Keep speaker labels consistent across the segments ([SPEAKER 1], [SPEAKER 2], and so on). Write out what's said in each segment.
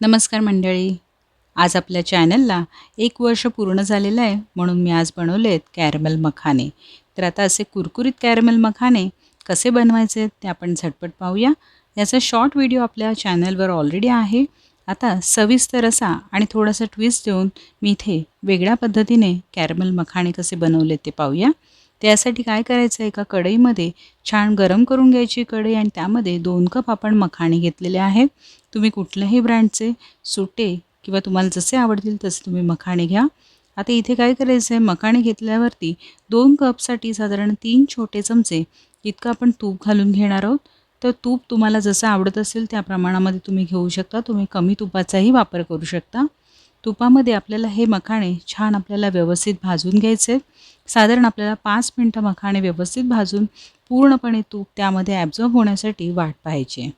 [SPEAKER 1] नमस्कार मंडळी. आज आपल्या चॅनलला एक वर्ष पूर्ण झालेलं आहे म्हणून मी आज बनवले आहेत कॅरमेल मखाने. तर आता असे कुरकुरीत कॅरमेल मखाने कसे बनवायचे ते आपण झटपट पाहूया. याचा शॉर्ट व्हिडिओ आपल्या चॅनलवर ऑलरेडी आहे. आता सविस्तर असा आणि थोडासा ट्विस्ट देऊन मी इथे वेगळ्या पद्धतीने कॅरमेल मखाणे कसे बनवले ते पाहूया. त्यासाठी काय करायचं? एका कढईमध्ये छान गरम करून घ्यायची कढई आणि त्यामध्ये दोन कप आपण मखाणे घेतलेले आहेत. तुम्ही कुठल्याही ब्रँडचे सुटे किंवा तुम्हाला जसे आवडतील तसे तुम्ही मखाणे घ्या. आता इथे काय करायचं आहे मखाणे घेतल्यावरती दोन कपसाठी साधारण तीन छोटे चमचे इतकं आपण तूप घालून घेणार आहोत. तर तूप तुम्हाला जसं आवडत असेल त्या प्रमाणामध्ये तुम्ही घेऊ शकता. तुम्ही कमी तुपाचाही वापर करू शकता. तुपामध्ये आपल्याला हे मखाणे छान आपल्याला व्यवस्थित भाजून घ्यायचे आहेत साधारण आपल्याला पाच मिनटं मखाणे व्यवस्थित भाजून पूर्णपणे तूप त्यामध्ये ॲब्झॉर्ब होण्यासाठी वाट पाहायची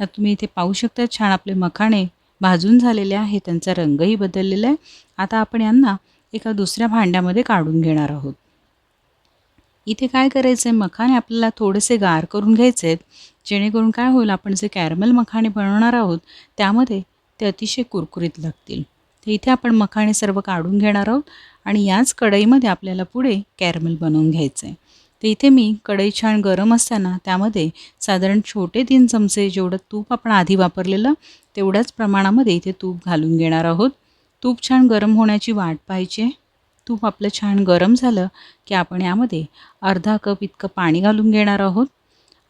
[SPEAKER 1] तर तुम्ही इथे पाहू शकता छान आपले मखाणे भाजून झालेले आहे त्यांचा रंगही बदललेला आहे. आता आपण यांना एका दुसऱ्या भांड्यामध्ये काढून घेणार आहोत. इथे काय करायचं आहे मखाणे आपल्याला थोडेसे गार करून घ्यायचे आहेत. जेणेकरून काय होईल आपण जे कॅरमल मखाणे बनवणार आहोत त्यामध्ये ते अतिशय कुरकुरीत लागतील. तर इथे आपण मखाणे सर्व काढून घेणार आहोत आणि याच कढईमध्ये आपल्याला पुढे कॅरमेल बनवून घ्यायचं आहे तर इथे मी कढई छान गरम असताना त्यामध्ये साधारण छोटे तीन चमचे जेवढं तूप आपण आधी वापरलेलं तेवढ्याच प्रमाणामध्ये इथे तूप घालून घेणार आहोत. तूप छान गरम होण्याची वाट पाहिजे तूप आपलं छान गरम झालं की आपण यामध्ये अर्धा कप इतकं पाणी घालून घेणार आहोत.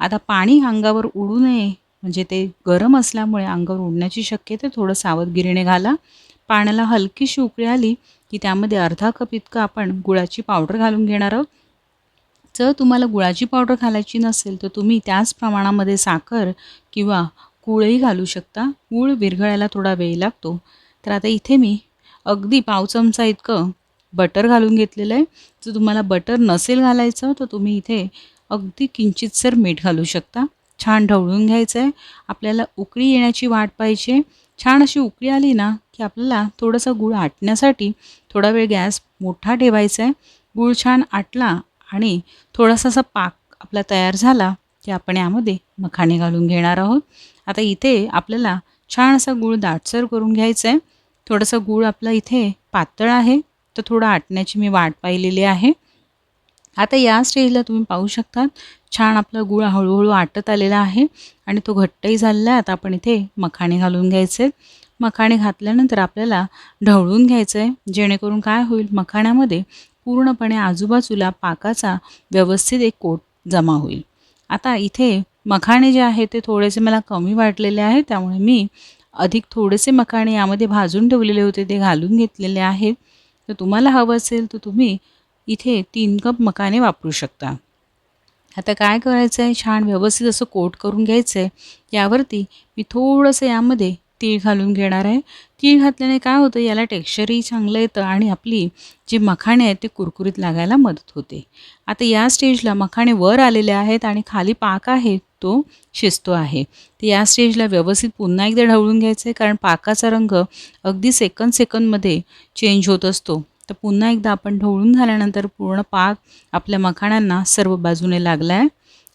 [SPEAKER 1] आता पाणी अंगावर उडू नये म्हणजे ते गरम असल्यामुळे अंगावर उडण्याची शक्यता थोडं सावधगिरीने घाला. पाण्याला हलकीशी उकळी आली की त्यामध्ये अर्धा कप इतकं आपण गुळाची पावडर घालून घेणार आहोत. जर तुम्हाला गुळाची पावडर घालायची नसेल तर तुम्ही त्याच प्रमाणामध्ये साखर किंवा गूळही घालू शकता. गूळ विरघळायला थोडा वेळ लागतो. तर आता इथे मी अगदी पाव चमचा इतकं बटर घालून घेतलेलं आहे. जर तुम्हाला बटर नसेल घालायचं तर तुम्ही इथे अगदी किंचितसर मीठ घालू शकता. छान ढवळून घ्यायचं आहे. आपल्याला उकळी येण्याची वाट पाहिजे. छान अशी उकळी आली ना की आपल्याला थोडंसं गूळ आटण्यासाठी थोडा वेळ गॅस मोठा ठेवायचा आहे. गूळ छान आटला आणि थोडासा असा पाक आपला तयार झाला की आपण यामध्ये मखाणे घालून घेणार आहोत. आता इथे आपल्याला छान असा गूळ दाटसर करून घ्यायचा आहे. थोडंसं गूळ आपला इथे पातळ आहे. तर थोडं आटण्याची मी वाट पाहिलेली आहे. आता या स्टेजला तुम्ही पाहू शकता छान आपला गुळ हळूहळू आटत आलेला आहे. आणि तो घट्टही झालेला आहे. आता आपण इथे मखाणे घालून घ्यायचे. मखाणे घातल्यानंतर आपल्याला ढवळून घ्यायचं आहे जेणेकरून काय होईल? मखाण्यामध्ये पूर्णपणे आजूबाजूला पाकाचा व्यवस्थित एक कोट जमा होईल. आता इथे मखाणे जे आहे ते थोडेसे मला कमी वाटलेले आहे. त्यामुळे मी अधिक थोडेसे मखाणे यामध्ये भाजून ठेवलेले होते. ते घालून घेतलेले आहेत तर तुम्हाला हवं असेल तर तुम्ही इथे तीन कप मखाने वापरू शकता. आता काय करायचं आहे छान व्यवस्थित असं कोट करून घ्यायचं आहे यावरती मी थोडंसं यामध्ये तीळ घालून घेणार आहे. तीळ घातल्याने काय होतं? याला टेक्स्चरही चांगलं येतं आणि आपली जी मखाणे आहेत ते कुरकुरीत लागायला मदत होते. आता या स्टेजला मखाणे वर आलेले आहेत आणि खाली पाक आहे तो शिजतो आहे. तर या स्टेजला व्यवस्थित पुन्हा एकदा ढवळून घ्यायचं आहे कारण पाकाचा रंग अगदी सेकंद सेकंदमध्ये चेंज होत असतो. तर पुन्हा एकदा आपण ढवळून झाल्यानंतर पूर्ण पाक आपल्या मखाण्यांना सर्व बाजूने लागला आहे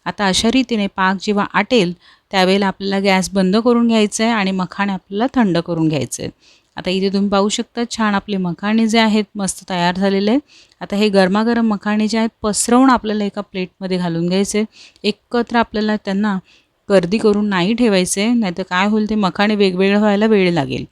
[SPEAKER 1] आता अशा रीतीने पाक जेव्हा आटेल त्यावेळेला आपल्याला गॅस बंद करून घ्यायचं आहे आणि मखाणे आपल्याला थंड करून घ्यायचे आहेत आता इथे तुम्ही पाहू शकता छान आपले मखाणे जे आहेत मस्त तयार झालेले आता हे गरमागरम मखाणे जे आहेत पसरवून आपल्याला एका प्लेटमध्ये घालून घ्यायचे एकत्र आपल्याला त्यांना गर्दी करून नाही ठेवायचे नाहीतर काय होईल ते मखाणे वेगवेगळे व्हायला वेळ लागेल.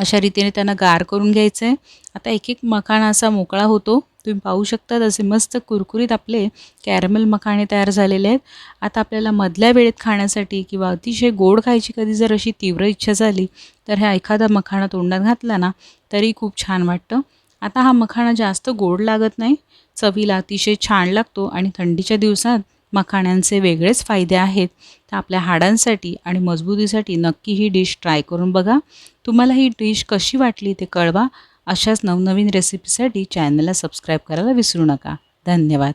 [SPEAKER 1] अशा रीतीने त्यांना गार करून घ्यायचं आहे आता एक एक मखाणा असा मोकळा होतो. तुम्ही पाहू शकता तसे मस्त कुरकुरीत आपले कॅरमेल मखाणे तयार झालेले आहेत. आता आपल्याला मधल्या वेळेत खाण्यासाठी किंवा अतिशय गोड खायची कधी जर अशी तीव्र इच्छा झाली तर ह्या एखादा मखाणा तोंडात घातला ना तरी खूप छान वाटतं. आता हा मखाणा जास्त गोड लागत नाही. चवीला अतिशय छान लागतो आणि थंडीच्या दिवसात मखाण्यांचे वेगळेच फायदे आहेत. तर आपल्या हाडांसाठी आणि मजबूतीसाठी नक्की ही डिश ट्राय करून बघा. तुम्हाला ही डिश कशी वाटली ते कळवा. अशाच नवनवीन रेसिपीसाठी चॅनलला सबस्क्राईब करायला विसरू नका. धन्यवाद.